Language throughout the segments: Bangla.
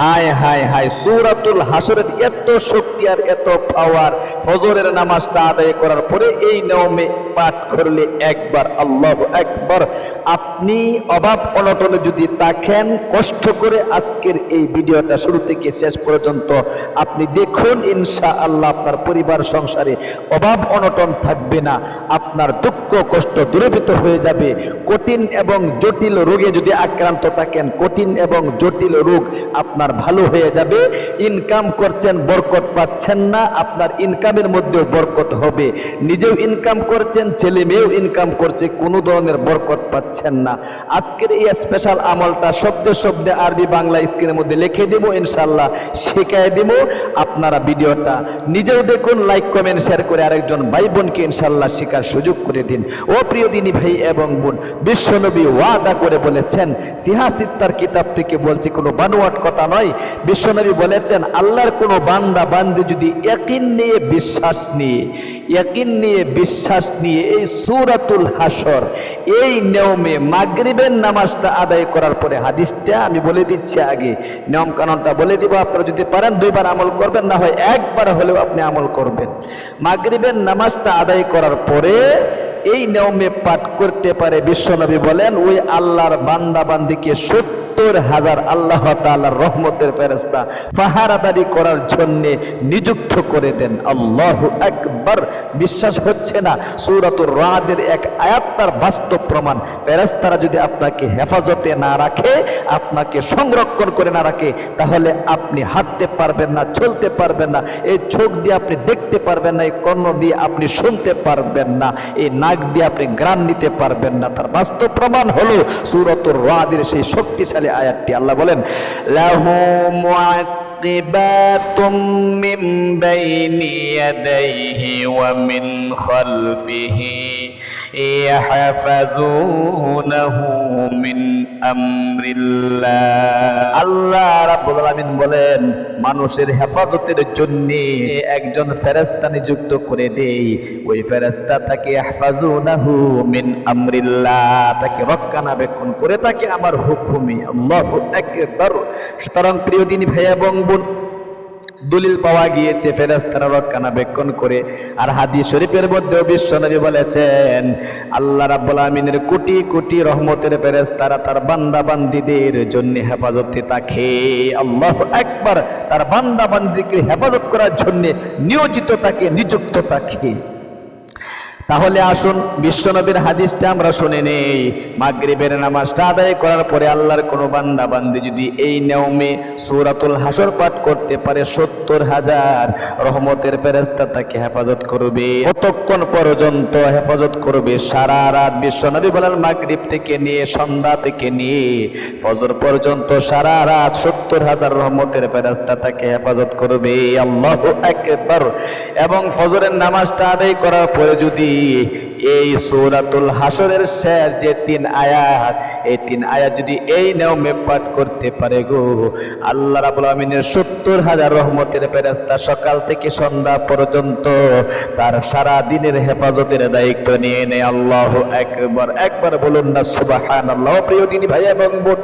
হায় হায় হায়, সূরাতুল হাসরের এত শক্তি আর এত পাওয়ার ফজরের নামাজটা আদায় করার পরে এই নিয়মে পাঠ করলে একবার, আল্লাহ একবার আপনি অভাব অনটনে যদি থাকেন, কষ্ট করে আজকের এই ভিডিওটা শুরু থেকে শেষ পর্যন্ত আপনি দেখুন ইনশা আল্লাহ আপনার পরিবার, সংসারে অভাব অনটন থাকবে না। আপনার দুঃখ, কষ্ট দূরীভূত হয়ে যাবে। কঠিন এবং জটিল রোগে যদি আক্রান্ত থাকেন, কঠিন এবং জটিল রোগ আপনার ভালো হয়ে যাবে ইনকাম করছেন, বরকত পাচ্ছেন না, আপনার ইনকামের মধ্যেও বরকত হবে। নিজেও ইনকাম করছেন, ছেলে মেয়েও ইনকাম করছে, কোনো ধরনের বরকত পাচ্ছেন না। আজকের এই স্পেশাল আমলটা শব্দে শব্দে আরবি বাংলা স্ক্রিনের মধ্যে লিখে দেব ইনশাল্লাহ শেখায় দেব। আপনারা ভিডিওটা নিজেও দেখুন লাইক কমেন্ট শেয়ার করে আরেকজন ভাই বোনকে ইনশাল্লাহ শেখার সুযোগ করে দিন। ও প্রিয় দিনী ভাই এবং বোন, বিশ্বনবী ওয়াদা করে বলেছেন সিহাসিত্তার কিতাব থেকে বলছি, কোনো বানোয়াট কথা নয়। বিশ্বনবী বলেছেন, আল্লাহর কোনো বান্দা বান্দি যদি একিন নিয়ে বিশ্বাস নিয়ে একিন নিয়ে বিশ্বাস নিয়ে এই সুরাতুল হাসর এই নিয়মে মাগরিবের নামাজটা আদায় করার পরে হাদিসটা আমি বলে দিচ্ছি আগে নিয়ম কানুনটা বলে দিব, আপনারা যদি পারেন দুইবার আমল করবেন, না হয় একবার হলেও আপনি আমল করবেন। মাগরিবের নামাজটা আদায় করার পরে এই নিয়মে পাঠ করতে পারে, বিশ্বনবী বলেন, ওই আল্লাহর বান্দা বান্দিকে সত্তর হাজার আল্লাহ তাআলার রহমতের ফেরেস্তা পাহারাদারি করার জন্য নিযুক্ত করে দেন। আল্লাহ একবার বিশ্বাস হচ্ছে না, সূরাতুর রাদের এক আয়াত তার বাস্তব প্রমাণ। ফেরেস্তারা যদি আপনাকে হেফাজতে না রাখে, আপনাকে সংরক্ষণ করে না রাখে, তাহলে আপনি হাঁটতে পারবেন না, চলতে পারবেন না। এই চোখ দিয়ে আপনি দেখতে পারবেন না, এই কর্ণ দিয়ে আপনি শুনতে পারবেন না, এই নাক দিয়ে আপনি গ্রাণ নিতে পারবেন না। তার বাস্তব প্রমাণ হলো সুরতুর রাদের সেই শক্তিশালী আয়াতটি আল্লাহ বলেন লাহু معقبات من بين يديه ومن خلفه يحفظونه من أمر الله আল্লাহ রাব্বুল আলামিন বলেন মানুষের হেফাজতের জন্য একজন ফেরেশতা নিযুক্ত করে দেই ওই ফেরেশতা তাকে ইহফাজুনাহু মিন আমরিল্লাহ তাকে রক্ষণাবেক্ষণ করে তাকে আমার হুকুমে আল্লাহু আকবার সুতরাং প্রিয় দিনী ভাই এবং বোন দলিল পাওয়া গিয়েছে ফেরেস্তারা রক্ষণাবেক্ষণ করে আর হাদি শরীফের মধ্যেও বিশ্বনবী বলেছেন, আল্লাহ রাব্বুল আমিনের কোটি কোটি রহমতের ফেরেস্তারা তার বান্দা বান্দিদের জন্য হেফাজতে তাকে আল্লাহ একবার তার বান্দা বান্দিকে হেফাজত করার জন্য নিয়োজিত তাকে নিযুক্ত থাকে। তাহলে আসুন, বিশ্বনবীর হাদিসটা আমরা শুনে নেই। মাগরিবের নামাজটা আদায় করার পরে আল্লাহর কোনো বান্দা বান্দি যদি এই নিয়মে সূরাতুল হাসর পাঠ করতে পারে, সত্তর হাজার রহমতের ফেরেস্তা তাকে হেফাজত করবে। কতক্ষণ পর্যন্ত হেফাজত করবে? সারা রাত বিশ্বনবী বলেন, মাগরিব থেকে নিয়ে সন্ধ্যা থেকে নিয়ে ফজর পর্যন্ত সারা রাত সত্তর হাজার রহমতের ফেরেস্তা তাকে হেফাজত করবে। আল্লাহ একবার এবং ফজরের নামাজটা আদায় করার পরে যদি এই সূরাতুল হাসরের শেষ যে তিন আয়াত, এই তিন আয়াত যদি এই নিয়মে পাঠ করতে পারে গো, আল্লাহ রাবুল আমিনের সত্তর হাজার রহমতের ফেরেস্তা সকাল থেকে সন্ধ্যা পর্যন্ত তার সারা দিনের হেফাজতের দায়িত্ব নিয়ে নেয়। আল্লাহ একবার একবার বলুন না সুবাহান আল্লাহ প্রিয় দিনী ভাই এবং বোন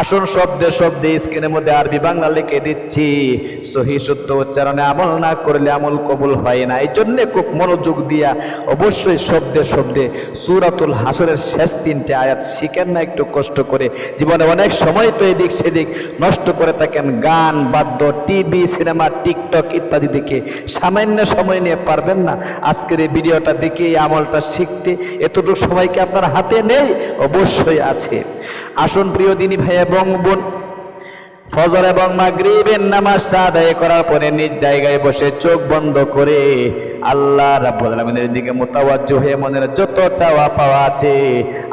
আসুন শব্দে শব্দে স্ক্রিনের মধ্যে আরবি বাংলা লিখে দিচ্ছি। সহি সত্য উচ্চারণে আমল না করলে আমল কবুল হয় না। এই জন্য খুব মনোযোগ দিয়া অবশ্যই শব্দে শব্দে সুরাতুল হাসরের শেষ তিনটে আয়াত শিখেন না, একটু কষ্ট করে। জীবনে অনেক সময় তো এদিক সেদিক নষ্ট করে থাকেন। গান, বাদ্য, টিভি, সিনেমা, টিকটক ইত্যাদি দেখে সামান্য সময় নিয়ে পারবেন না। আজকের এই ভিডিওটা দেখে, এই আমলটা শিখতে এতটুকু সময় কি আপনার হাতে নেই? অবশ্যই আছে। আসুন প্রিয় দিনী ভাই এবং বোন ফজর এবং মাগরিবের নামাজটা আদায় করার পরে নিজ জায়গায় বসে চোখ বন্ধ করে আল্লাহ রাব্বুল আলামিনের দিকে মুতাওয়াজ্জু হয়ে মনের যত চাওয়া পাওয়া আছে,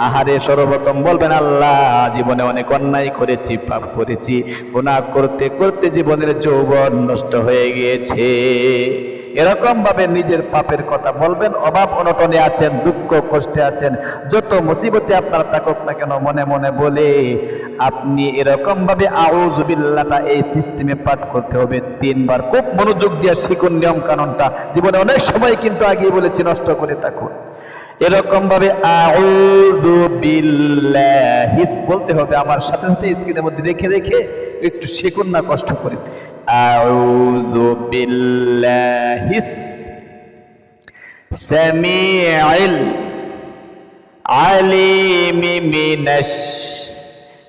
আহারে সর্বপ্রথম বলবেন, আল্লাহ, জীবনে অনেক অন্যায় করেছি, পাপ করেছি, গুনাহ করতে করতে জীবনের যৌবন নষ্ট হয়ে গিয়েছে। এরকম ভাবে নিজের পাপের কথা বলবেন, অভাব অনটনে আছেন, দুঃখ কষ্টে আছেন, যত মুসিবতে আপনার থাকুক না কেন, মনে মনে বলে, আপনি এরকম ভাবে আউজুবিল্লাটা এই সিস্টেমে পাঠ করতে হবে তিনবার। খুব মনোযোগ দিয়ে শিখুন নিয়ম কানুনটা জীবনে অনেক সময় কিন্তু আগে বলেছি, নষ্ট করে থাকুন। এরকম ভাবে বিল্লাহিস বলতে হবে আমার সাথে সাথে স্ক্রিনের মধ্যে রেখে রেখে একটু শেখুন না, কষ্ট করে। আউযু বিল্লাহিস সামিউল আলিম মিনাশ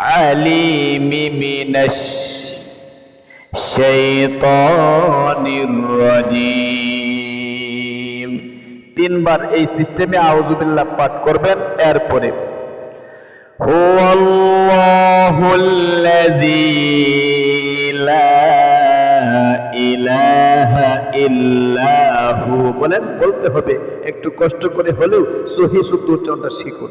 العليم من الشيطان الرجيم তিনবার এই সিস্টেমে আউযুবিল্লাহ পাঠ করবেন এরপরে هو الله الذي لا ইলাহা ইল্লাহু বলেন বলতে হবে একটু কষ্ট করে হলেও সহি শুদ্ধ উচ্চারণটা শিখুন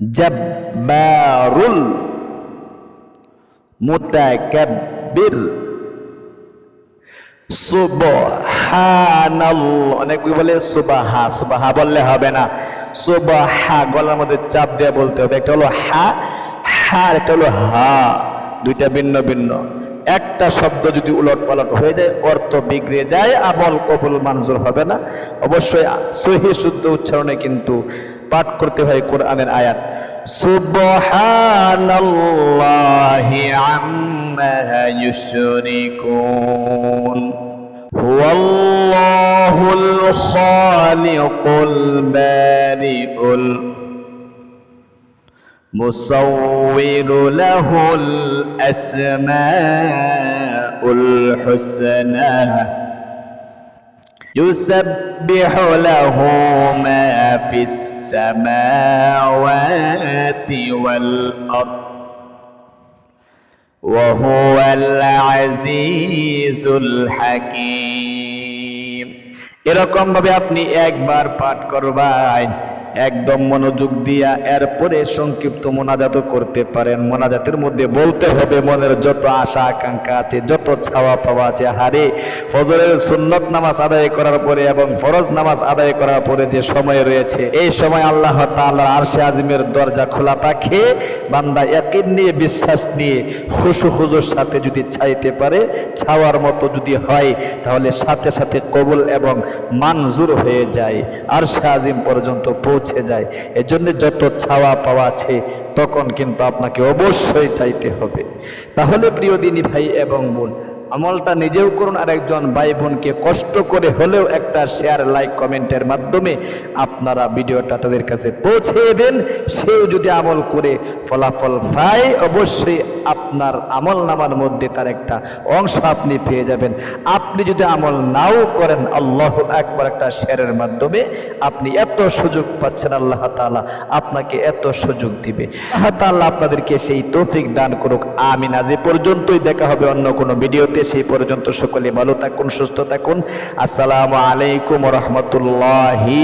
জব্বারুল মুতাকাব্বির সুবহানাল্লাহ অনেক বলে সুবাহা সুবাহা বললে হবে না। সুবাহা গলার মধ্যে চাপ দিয়ে বলতে হবে। একটা হলো হা হা একটা হলো হা। দুইটা ভিন্ন ভিন্ন। একটা শব্দ যদি উলট পালট হয়ে যায়, অর্থ বিগড়ে যায়, আমল কবুল মানজুর হবে না। অবশ্যই সহি, শুদ্ধ উচ্চারণে কিন্তু পাঠ করতে হয় কোরআনের আয়াত সুবহানাল্লাহি আম্মা ইউশরিকুন هو الله الخالق البارئ المصور له الأسماء الحسنى يسبح له ما في السماوات والأرض وهو العزيز الحكيم এরকম ভাবে আপনি একবার পাঠ করবেন একদম মনোযোগ দিয়া এরপরে সংক্ষিপ্ত মোনাজাত করতে পারেন। মোনাজাতের মধ্যে বলতে হবে, মনের যত আশা, আকাঙ্ক্ষা আছে, যত ছাওয়া পাওয়া আছে, হারে ফজরের সুন্নত নামাজ আদায় করার পরে এবং ফরজ নামাজ আদায় করার পরে যে সময় রয়েছে, এই সময় আল্লাহ তাআলার আরশে আজিমের দরজা খোলা থাকে। বান্দা ইয়াকিন নিয়ে, বিশ্বাস নিয়ে, খুশু খুজুর সাথে যদি চাইতে পারে ছাওয়ার মতো যদি হয়, তাহলে সাথে সাথে কবুল এবং মানজুর হয়ে যায়। আরশে আজিম পর্যন্ত পৌঁছে যায়। এজন্য যত ছাওয়া পাওয়া আছে, তখন কিন্তু আপনাকে অবশ্যই চাইতে হবে। তাহলে প্রিয় দিনী ভাই এবং বোন আমলটা নিজেও করুন আর একজন ভাই বোনকে কষ্ট করে হলেও একটা শেয়ার লাইক কমেন্টের মাধ্যমে আপনারা ভিডিওটা তাদের কাছে পৌঁছে দেন। সেও যদি আমল করে ফলাফল পায়, অবশ্যই আপনার আমল নামার মধ্যে তার একটা অংশ আপনি পেয়ে যাবেন। আপনি যদি আমল নাও করেন, আল্লাহ একবার একটা শেয়ারের মাধ্যমে আপনি এত সুযোগ পাচ্ছেন, আল্লাহ তাআলা আপনাকে এত সুযোগ দিবে। আল্লাহ তাআলা আপনাদেরকে সেই তৌফিক দান করুক। আমিন। আজ পর্যন্তই। দেখা হবে অন্য কোনো ভিডিওতে। সেই পর্যন্ত সকলে ভালো থাকুন সুস্থ থাকুন। আসসালামু আলাইকুম রহমতুল্লাহি